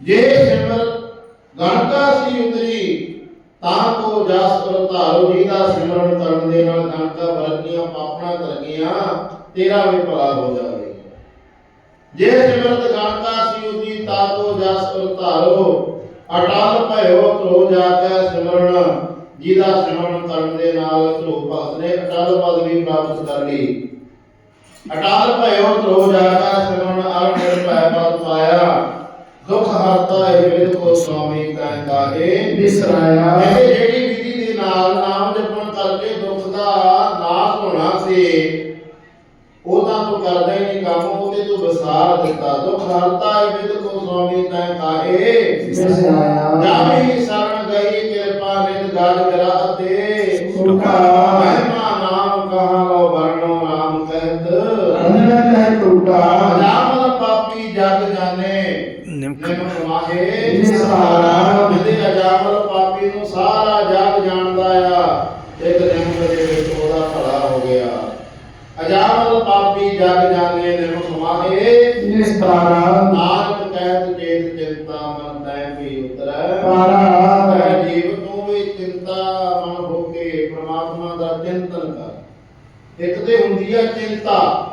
ਜੇ ਸਿਮਰ ਗਣਕਾ ਸੀ ਉਤਰੀ, ਤਾਂ ਕੋ ਜਸ ਕਰ ਧਾਰੋ ਜੀ ਦਾ ਸਿਮਰਨ ਕਰਨ ਦੇ ਨਾਲ ਗਣਕਾ ਵਰਗੀਆਂ ਪਾਪਣਾ ਕਰ ਗਈਆਂ ਤੇਰਾ ਵੀ ਭਲਾ ਹੋ ਜਾਵੇ। ਜੇ ਸਿਮਰਤ ਗਣਕਾ ਸੀ ਉਤਰੀ, ਤਾਂ ਕੋ ਜਸ ਕਰ ਧਾਰੋ, ਅਟਲ ਭਇਓ ਤੋ ਜਾ ਕੇ ਸਿਮਰਨ, ਜਿਹਦਾ ਸਿਮਰਨ ਕਰਨ ਦੇ ਨਾਲ ਧਰੋ ਭਗਤ ਨੇ ਅਟਲ ਪਦਵੀ ਪ੍ਰਾਪਤ ਕਰ ਲਈ। ਅਟਲ ਭਇਓ ਤੋ ਜਾ ਕੇ ਸਿਮਰਨ ਅਰ ਨਿਰਭੈ ਪਦ ਪਾਇਆ। ਦੁਖ ਹਰਤਾ ਇਹ ਵਿਦ ਕੋ ਸੁਆਮੀ ਕੈ ਕਾਹੇ? ਵਿਸਰਾਇਆ ਇਹ ਜਿਹੜੀ ਵਿਧੀ ਦੇ ਨਾਲ ਨਾਮ ਜਪਣ ਕਰਕੇ ਦੁੱਖ ਦਾ ਨਾਸ਼ ਹੋਣਾ ਸੀ ਉਹ ਤਾਂ ਤੂੰ ਕਰਦਾ ਹੀ ਨਹੀਂ ਕੰਮ ਉਹਦੇ ਤੂੰ ਵਿਸਾਰ ਦਿੱਤਾ। ਦੁੱਖ ਹਰਤਾ ਇਹ ਵਿਦ ਕੋ ਸੁਆਮੀ ਕੈ ਕਾਹੇ? ਵਿਸਰਾਇਆ ਜਾਮੀ ਸਰਣ ਗਈ ਕਿਰਪਾ ਨਿਤ ਗਾਜ ਕਰਾ ਅਤੇ ਸੁਖਾ। ਮਹਿਮਾ ਨਾਮ ਕਹਾ ਲੋ ਵਰਣੋ ਨਾਮ ਕਹਿਤ। ਅੰਨਨ ਹੈ ਟੂਟਾ। ਨਿਮਕ ਮਾਹੇ ਨਿਸਹਾਰਾ। ਜਿਹਦੇ ਅਜਾਮਲ ਪਾਪੀ ਨੂੰ ਸਾਰਾ ਜਗ ਜਾਣਦਾ ਆ। ਇੱਕ ਨਿਮਕ ਦੇ ਵਿੱਚ ਉਹਦਾ ਭਲਾ ਹੋ ਗਿਆ। ਅਜਾਮਲ ਪਾਪੀ ਜਗ ਜਾਣੇ ਨਿਮਕ ਮਾਹੇ। ਨਿਸਤਾਰਾ ਨਾਨਕ ਕਹਿਤ ਚੇਤ ਚਿੰਤਾ ਮਨ ਤੈ ਵੀ ਉਤਰੈ। ਪਾਰਾ ਹੈ ਜੀਵ ਤੂੰ ਵੀ ਚਿੰਤਾ ਮਨ ਹੋ ਕੇ ਪ੍ਰਮਾਤਮਾ ਦਾ ਚਿੰਤਨ ਕਰ। ਇੱਕ ਤੇ ਹੁੰਦੀ ਹੈ ਚਿੰਤਾ।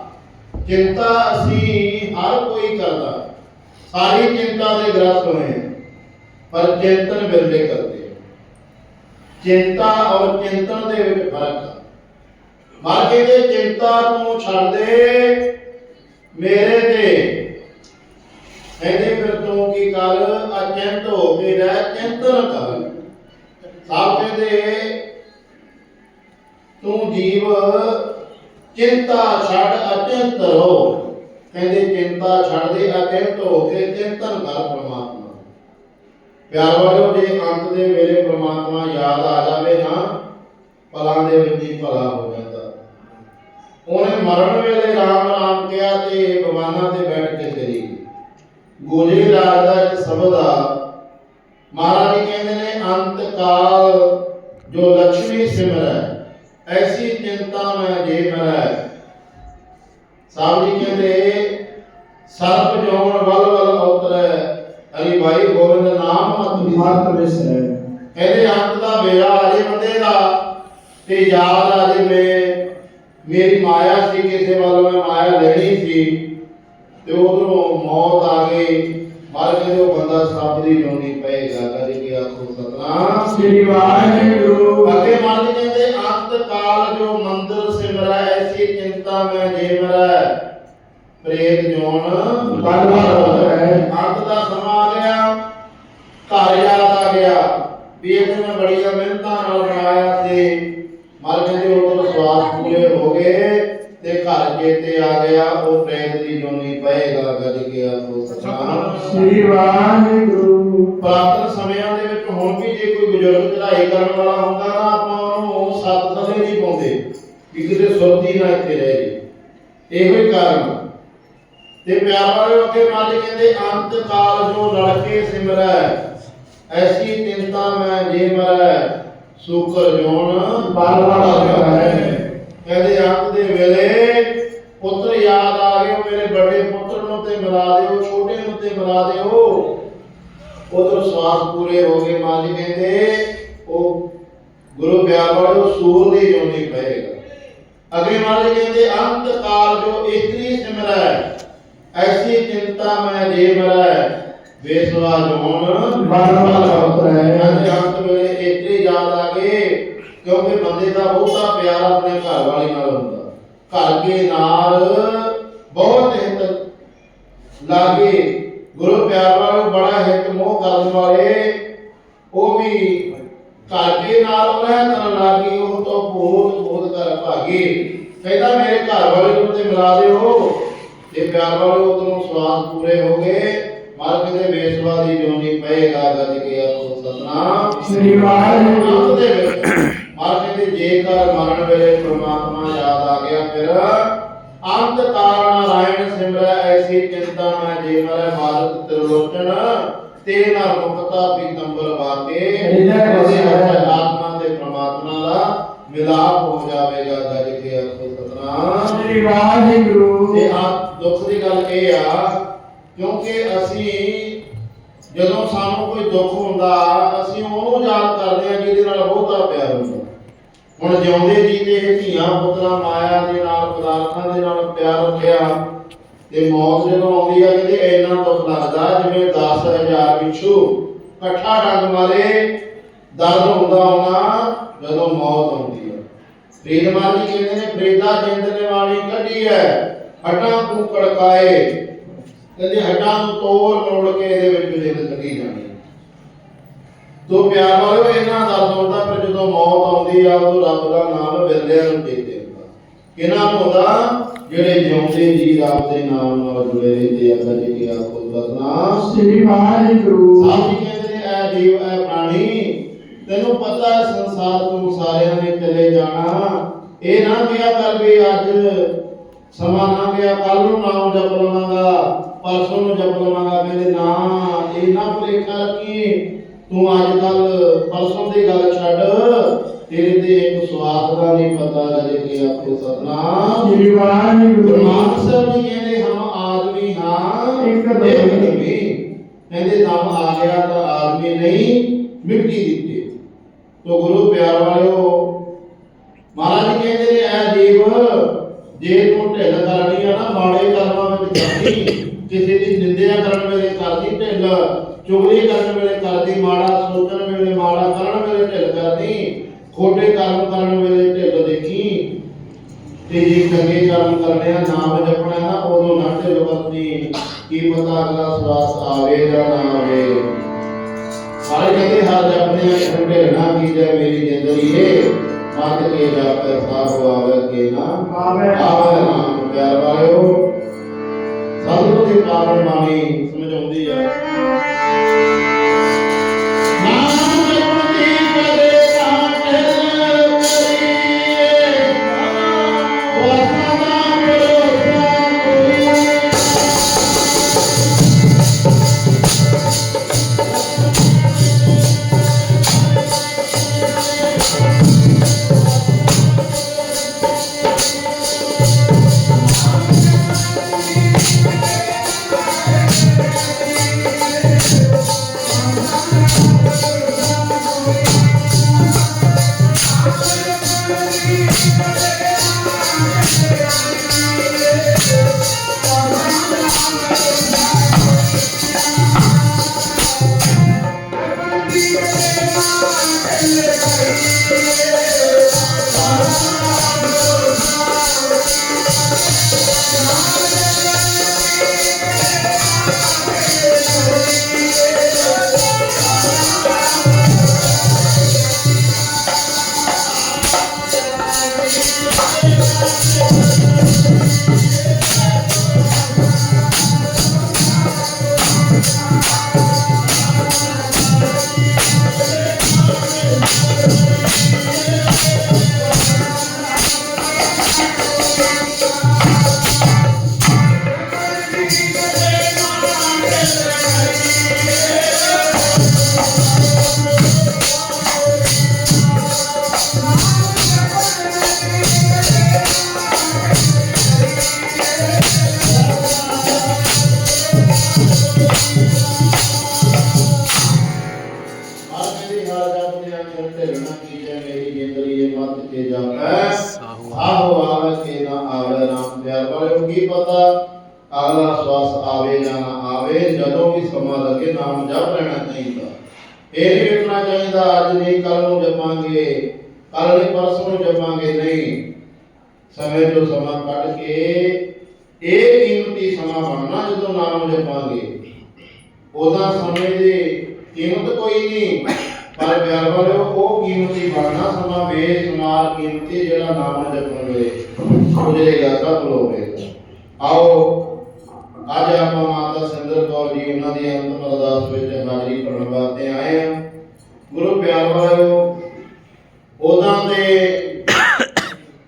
ਚਿੰਤਾ ਅਸੀਂ ਹਰ ਕੋਈ ਕਰਦਾ। ਸਾਰੀ ਚਿੰਤਾ ਦੇ ਗ੍ਰਸਤ ਹੋਏ। ਪਰ ਚਿੰਤਨ ਬਿਰਲੇ ਕਰਦੇ। ਚਿੰਤਾ ਔਰ ਚਿੰਤਨ ਦੇ ਵਿੱਚ ਫ਼ਰਕ ਹੈ ਮਰ ਕੇ ਚਿੰਤਾ ਨੂੰ ਛੱਡ ਦੇ, ਮੇਰੇ ਤੇ। ਕਹਿੰਦੇ ਫਿਰ ਤੂੰ ਕੀ ਕਰ? ਅਚਿੰਤ ਹੋ ਕੇ ਰਹਿ, ਚਿੰਤਨ ਕਰ। ਸਭ ਕਹਿੰਦੇ ਤੂੰ ਜੀਵ, ਚਿੰਤਾ ਛੱਡ ਅਚਿੰਤ ਰਹੋ। ਕਹਿੰਦੇ ਚਿੰਤਾ ਛੱਡ ਦੇ ਅਚਿੰਤ ਹੋ ਕੇ ਚਿੰਤਨ ਕਰ ਪ੍ਰਮਾਤਮਾ। ਪਿਆਰ ਵਾਲਿਓ, ਜੇ ਅੰਤ ਦੇ ਵੇਲੇ ਪ੍ਰਮਾਤਮਾ ਯਾਦ ਆ ਜਾਵੇ ਨਾ ਪਲਾਂ ਦੇ ਵਿੱਚ ਹੀ ਭਲਾ ਹੋ ਜਾਂਦਾ। ਉਹਨੇ ਮਰਨ ਵੇਲੇ ਰਾਮ ਰਾਮ ਕਿਹਾ ਤੇ ਭਗਵਾਨਾਂ ਤੇ ਬੈਠ ਕੇ ਚਲੀ ਗਈ ਰਾਜ ਦਾ ਇੱਕ ਸ਼ਬਦ ਆ। ਮਹਾਰਾਜ ਕਹਿੰਦੇ ਨੇ, ਅੰਤ ਕਾਲ ਜੋ ਲక్ష్ਮੀ ਸਿਮਰੈ, ਐਸੀ ਚਿੰਤਾ ਮੈਂ ਜੇ ਮਰੈ ਸਾਹਿਬ ਜੀ ਕਹਿੰਦੇ ਸਰਪ ਜੋਨ ਵਲ ਵਲ ਉਤਰੈ ਹਰੀ ਭਾਈ ਗੋਬਿੰਦ ਨਾਮ ਮਤ ਮਤ ਵਿਸਰੇ ਕਹਿੰਦੇ ਅੰਤ ਦਾ ਵੇਲਾ ਆ ਜੇ ਬੰਦੇ ਦਾ ਤੇ ਯਾਦ ਆ ਜੇ ਮੈਂ ਮੇਰੀ ਮਾਇਆ ਸੀ ਕਿਸੇ ਵੱਲ ਮੈਂ ਮਾਇਆ ਲੈਣੀ ਸੀ। ਤੇ ਉਧਰੋਂ ਮੌਤ ਆ ਗਈ। ਮਰ ਕੇ ਉਹ ਬੰਦਾ ਸੱਪ ਦੀ ਜੋਨੀ ਪਏਗਾ ਕਦੇ ਕੀ ਆਖੋ ਸਤਨਾਮ? ਸ੍ਰੀ ਵਾਹਿਗੁਰੂ। ਅੱਗੇ ਮਨ ਕਹਿੰਦੇ ਅੰਤ ਕਾਲ ਜੋ ਮੰਦਰ ਸਿਮਰੈ ਐਸੀ ਚਿੰਤਾ ਮੈਂ ਜੇ ਮਰੈ। ਪ੍ਰੇਤ ਜੋਨ ਬਲ ਬਲ ਹੈ। ਅੰਤ ਦਾ ਸਮਾਂ ਆ ਗਿਆ। ਘਰ ਯਾਦ ਆ ਗਿਆ। ਵੀ ਇਹ ਤਾਂ ਮੈਂ ਬੜੀਆਂ ਮਿਹਨਤਾਂ ਨਾਲ ਬਣਾਇਆ ਸੀ। ਮਰ ਕਹਿੰਦੇ ਉਦੋਂ ਸਵਾਸ ਪੂਰੇ ਹੋ ਗਏ ਤੇ ਘਰ ਚੇਤੇ ਆ ਗਿਆ ਉਹ ਪ੍ਰੇਤ ਦੀ ਜੋਨੀ ਪਏਗਾ ਗੱਜ ਗਿਆ ਸੋ ਸਤਨਾਮ। ਸ੍ਰੀ ਵਾਹਿਗੁਰੂ। ਪੁਰਾਤਨ ਸਮਿਆਂ ਦੇ ਵਿੱਚ ਹੁਣ ਵੀ ਜੇ ਕੋਈ ਬਜ਼ੁਰਗ ਚੜ੍ਹਾਈ ਕਰਨ ਵਾਲਾ ਹੁੰਦਾ ਨਾ ਆਪਾਂ ਉਹਨੂੰ ਸੱਤ ਥੱਲੇ ਨਹੀਂ ਪਾਉਂਦੇ। ਕਿ ਕਿਤੇ ਸੁਰਤੀ ਨਾ ਇੱਥੇ ਰਹਿ ਇਹੋ ਹੀ ਕਾਰਨ। ਤੇ ਪਿਆਰ ਵਾਲੇ ਅੱਗੇ ਮਾਲੀ ਕਹਿੰਦੇ ਅੰਤ ਕਾਲ ਜੋ ਲੜਕੇ ਸਿਮਰੈ ਐਸੀ ਚਿੰਤਾ ਮੈਂ ਜੇ ਮਰੈ। ਸੂਕਰ ਜੋਨ ਬਲ ਬਲ ਹੈ। ਕਹਿੰਦੇ ਅੰਤ ਦੇ ਵੇਲੇ ਪੁੱਤਰ ਯਾਦ ਆ ਗਏ ਮੇਰੇ ਵੱਡੇ ਪੁੱਤਰ ਨੂੰ ਤੇ ਮਿਲਾ ਦਿਓ ਛੋਟੇ ਨੂੰ ਤੇ ਮਿਲਾ ਦਿਓ। ਉਧਰ ਸਵਾਸ ਪੂਰੇ ਹੋ ਗਏ ਮਾਂ ਜੀ ਕਹਿੰਦੇ ਉਹ ਗੁਰੂ ਪਿਆਰ ਵਾਲਿਓ ਸੂਰ ਦੀ ਜੋਨੀ ਪਏਗਾ। ਅਗੇ ਮਾਂ ਜੀ ਕਹਿੰਦੇ ਅੰਤ ਕਾਲ ਜੋ ਇਤਨੀ ਸਿਮਰੈ ਐਸੀ ਚਿੰਤਾ ਮੈਂ ਜੇ ਮਰੈ ਬੇਸਵਾ ਜੋਨ ਬਲ ਬਲ ਉਤਰੈ। ਕਹਿੰਦੇ ਅੰਤ ਵੇਲੇ ਇਤਨੀ ਯਾਦ ਆ ਗਏ ਕਿਉਂਕਿ ਬੰਦੇ ਦਾ ਬਹੁਤਾ ਪਿਆਰ ਆਪਣੇ ਘਰ ਵਾਲੀ ਨਾਲ ਹੁੰਦਾ। ਘਰ ਦੇ ਨਾਲ ਬਹੁਤ ਹਿੱਤ ਲਾਗੇ। ਗੁਰੂ ਪਿਆਰ ਵਾਲੇ ਬੜਾ ਹਿੱਤ ਮੋਹ ਕਰਨ ਵਾਲੇ। ਉਹ ਵੀ ਘਰ ਦੇ ਨਾਲ ਰਹਿ ਕਰਨ ਲਾਗੇ ਉਹ ਤੋਂ ਬਹੁਤ ਬਹੁਤ ਕਰ ਭਾਗੇ। ਕਹਿੰਦਾ ਮੇਰੇ ਘਰ ਵਾਲੇ ਨੂੰ ਤੇ ਮਿਲਾ ਦਿਓ। ਤੇ ਪਿਆਰ ਵਾਲੇ ਉਦੋਂ ਸਵਾਦ ਪੂਰੇ ਹੋ ਗਏ। ਮਰ ਕੇ ਦੇ ਬੇਸਵਾ ਦੀ ਜੋਨੀ ਪਏਗਾ ਗੱਜ ਕੇ ਆਖੋ ਸਤਨਾਮ। ਸ੍ਰੀ ਵਾਹਿਗੁਰੂ ਦੇ ਵਿੱਚ ਮਰ ਕੇ ਦੇ ਜੇਕਰ ਮਰਨ ਵੇਲੇ ਪ੍ਰਮਾਤਮਾ ਯਾਦ ਆ ਗਿਆ ਫਿਰ ਅੰਤ ਕਾਲ ਨਾਰਾਇਣ ਸਿਮਰੈ ਐਸੀ ਚਿੰਤਾ ਮੈਂ ਜੇ ਮਰੈ ਮਾਰਤ ਤਿਰਲੋਚਨ ਤੇ ਨਾ ਮੁਕਤਾ ਪੀਤੰਬਰ ਵਾਕੇ। ਹਿਰਦੈ। ਆਤਮਾ ਤੇ ਪ੍ਰਮਾਤਮਾ ਦਾ ਮਿਲਾਪ ਹੋ ਜਾਵੇਗਾ ਗੱਜ ਕੇ ਆਖੋ ਸਤਨਾਮ। ਸ੍ਰੀ ਵਾਹਿਗੁਰੂ। ਤੇ ਆ ਦੁੱਖ ਦੀ ਗੱਲ ਇਹ ਆ, ਕਿਉਂਕਿ ਅਸੀਂ ਜਦੋਂ ਸਾਨੂੰ ਕੋਈ ਦੁੱਖ ਹੁੰਦਾ, ਅਸੀਂ ਉਹਨੂੰ ਯਾਦ ਕਰਦੇ ਹਾਂ ਜਿਹਦੇ ਨਾਲ ਬਹੁਤਾ ਪਿਆਰ ਹੁੰਦਾ। ਹੁਣ ਜਿਉਂਦੇ ਜੀ ਤੇ ਇਹ ਧੀਆਂ ਪੁੱਤਰਾਂ ਮਾਇਆ ਦੇ ਨਾਲ, ਪਦਾਰਥਾਂ ਦੇ ਨਾਲ ਪਿਆਰ ਰੱਖਿਆ ਤੇ ਮੌਤ ਜਦੋਂ ਆਉਂਦੀ ਆ ਕਹਿੰਦੇ ਇੰਨਾ ਦੁੱਖ ਲੱਗਦਾ, ਜਿਵੇਂ 10000 ਵਿਛੂ ਇਕੱਠਾ ਡੰਗ ਮਾਰੇ, ਦਰਦ ਹੁੰਦਾ ਹੋਣਾ ਜਦੋਂ ਮੌਤ ਆਉਂਦੀ ਆ। ਫਰੀਦਮਾਨ ਜੀ ਕਹਿੰਦੇ ਨੇ ਫਰੀਦਾ ਜਿੰਦ ਵਾਲੀ ਕੱਢੀ ਹੈ। ਹੱਡਾਂ ਨੂੰ ਕੜਕਾਏ ਕਹਿੰਦੇ ਹੱਡਾਂ ਨੂੰ ਤੋੜ ਮੋੜ ਕੇ ਇਹਦੇ ਵਿੱਚ ਜਿੰਦ ਕੱਢੀ ਜਾਣੀ। ਤੋ ਪਿਆਰ ਵਾਲਿਓ ਇਹਨਾਂ ਦਰਦ ਹੁੰਦਾ ਪਰ ਜਦੋਂ ਮੌਤ ਆਉਂਦੀ ਆ ਉਦੋਂ ਰੱਬ ਦਾ ਨਾਮ ਬਿਰਲਿਆਂ ਨੂੰ ਦੇ ਦਿੰਦਾ। ਕਿਹਨਾਂ ਨੂੰ ਹੁੰਦਾ ਜਿਹੜੇ ਜਿਉਂਦੇ ਜੀ ਰੱਬ ਦੇ ਨਾਮ ਨਾਲ ਜੁੜੇ ਰਹਿੰਦੇ ਆ ਕਦੇ ਕੀ ਆਖੋ ਸਤਨਾਮ ਸ੍ਰੀ ਵਾਹਿਗੁਰੂ। ਸਾਹਿਬ ਜੀ ਕਹਿੰਦੇ ਨੇ ਐ ਜੀਵ ਐ ਪ੍ਰਾਣੀ ਤੈਨੂੰ ਪਤਾ ਹੈ ਸੰਸਾਰ ਤੋਂ ਸਾਰਿਆਂ ਨੇ ਚਲੇ ਜਾਣਾ। ਇਹ ਨਾ ਕਿਹਾ ਕਰ ਵੀ ਅੱਜ ਸਮਾਂ ਨਾ ਗਿਆ ਕੱਲ ਨੂੰ ਨਾਮ ਜਪ ਲਵਾਂਗਾ ਪਰਸੋਂ ਨੂੰ ਜਪ ਲਵਾਂਗਾ ਕਹਿੰਦੇ ਨਾ ਇਹ ਨਾ ਭੁਲੇਖਾ ਰੱਖੀ ਤੂੰ ਅੱਜ ਕੱਲ ਪਰਸੋਂ ਦੀ ਗੱਲ ਛੱਡ ਤੇਰੇ ਤੇ ਇੱਕ ਸਵਾਸ ਦਾ ਨਹੀਂ ਪਤਾ ਜਦੇ ਕਿ ਆਪੋ ਸਤਨਾਮ ਗੁਰੂ ਵਾਹਿਗੁਰੂ ਨਾਨਕ ਸਾਹਿਬ ਜੀ ਕਹਿੰਦੇ ਹਮ ਆਦਮੀ ਹਾਂ ਇੱਕ ਦਮੀ ਕਹਿੰਦੇ ਦਮ ਆ ਗਿਆ ਤਾਂ ਆਦਮੀ ਨਹੀਂ ਮਿੱਟੀ ਦਿੱਤੀ। ਤੋ ਗੁਰੂ ਪਿਆਰ ਵਾਲਿਓ ਮਹਾਰਾਜ ਜੀ ਕਹਿੰਦੇ ਨੇ ਐ ਜੀਵ ਜੇ ਤੂੰ ਢਿੱਲ ਕਰਨੀ ਆ ਨਾ, ਮਾੜੇ ਕਰਮਾਂ ਵਿੱਚ ਕਰਨੀ ਕਿਸੇ ਦੀ ਨਿੰਦਿਆ ਕਰਨ ਵੇਲੇ ਕਰਦੀ, ਢਿੱਲ ਚੁਗਲੀ ਕਰਨ ਵੇਲੇ ਕਰਦੀ, ਮਾੜਾ ਸੋਚਣ ਵੇਲੇ, ਮਾੜਾ ਕਰਨ ਵੇਲੇ ਢਿੱਲ ਕਰਦੀ, ਖੋਟੇ ਕਰਮ ਕਰਨ ਵੇਲੇ ਢਿੱਲ ਦੇਖੀ, ਤੇ ਜੇ ਚੰਗੇ ਕਰਮ ਕਰਨੇ ਆ, ਨਾਮ ਜਪਣਾ ਨਾ, ਉਦੋਂ ਨਾ ਢਿੱਲ ਵਰਤੀ ਕੀ ਪਤਾ ਅਗਲਾ ਸਵਾਸ ਆਵੇ ਜਾਂ ਨਾ ਆਵੇ। ਸਾਰੇ ਕਹਿੰਦੇ ਹਰ ਜਪਨੇ ਠੰਡੇ ਨਾ ਕੀਜੈ, ਮੇਰੀ ਜ਼ਿੰਦਗੀ ਏ ਮਤ ਕੇ ਜਾਪੈ ਸਾਹ ਆਵੇ ਕੇ ਨਾ। ਆਵੇ। ਆਵੇ ਨਾਮ ਪਿਆਰ ਵਾਲਿਓ ਸਤਿਗੁਰੂ ਦੀ ਪਾਵਨ ਬਾਣੀ ਸਮਝਾਉਂਦੀ ਆ। ਅਗਲਾ ਸਵਾਸ ਆਵੇ ਜਾਂ ਨਾ ਆਵੇ, ਜਦੋਂ ਵੀ ਸਮਾਂ ਲੱਗੇ ਨਾਮ ਜਪ ਲੈਣਾ ਚਾਹੀਦਾ। ਇਹ ਨਹੀਂ ਵੇਖਣਾ ਚਾਹੀਦਾ, ਅੱਜ ਨਹੀਂ ਕੱਲ ਨੂੰ ਜਪਾਂਗੇ ਕੱਲ ਨਹੀਂ, ਪਰਸੋਂ ਨੂੰ ਜਪਾਂਗੇ, ਨਹੀਂ। ਸਮੇਂ ਤੋਂ ਸਮਾਂ ਕੱਢ ਕੇ ਇਹ ਕੀਮਤੀ ਸਮਾਂ ਬਣਨਾ ਜਦੋਂ ਨਾਮ ਜਪਾਂਗੇ। ਉਹਦਾ ਸਮੇਂ ਦੀ ਕੀਮਤ ਕੋਈ ਨਹੀਂ, ਪਰ ਪਿਆਰ ਵਾਲਿਓ, ਉਹ ਕੀਮਤੀ ਬਣਨਾ ਸਮਾਂ ਬੇਸ਼ੁਮਾਰ ਕੀਮਤੀ ਜਿਹੜਾ ਨਾਮ ਜਪਣ ਵੇਲੇ। ਗੁਜ਼ਰੇਗਾ ਸਭ ਲੋਵੇਗਾ ਆਓ ਅੱਜ ਆਪਾਂ ਮਾਤਾ ਸਿੰਦਰ ਕੌਰ ਜੀ, ਉਹਨਾਂ ਦੀ ਅੰਤਮ ਅਰਦਾਸ ਵਿੱਚ ਹਾਜ਼ਰੀ ਭਰਨ ਵਾਸਤੇ ਆਏ ਹਾਂ। ਗੁਰੂ ਪਿਆਰ ਵਾਲਿਓ ਉਹਨਾਂ ਦੇ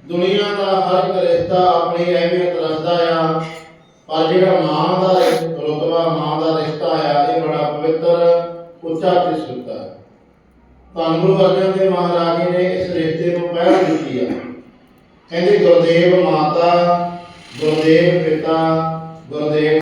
ਦੁਨੀਆ ਦਾ ਹਰ ਇੱਕ ਰਿਸ਼ਤਾ ਆਪਣੀ ਅਹਿਮੀਅਤ ਰੱਖਦਾ ਆ, ਪਰ ਜਿਹੜਾ ਮਾਂ ਦਾ ਰੁਤਬਾ ਮਾਂ ਦਾ ਰਿਸ਼ਤਾ ਆ, ਇਹ ਬੜਾ ਪਵਿੱਤਰ, ਉੱਚਾ ਤੇ ਸੁੱਤਾ ਹੈ ਧੰਨ ਗੁਰੂ ਅਰਜਨ ਦੇਵ ਮਹਾਰਾਜ ਨੇ ਇਸ ਰਿਸ਼ਤੇ ਨੂੰ ਪਹਿਲ ਦਿੱਤੀ ਆ। ਕਹਿੰਦੇ ਗੁਰਦੇਵ ਮਾਤਾ, ਗੁਰਦੇਵ ਪਿਤਾ ਗੁਰਦੇਵ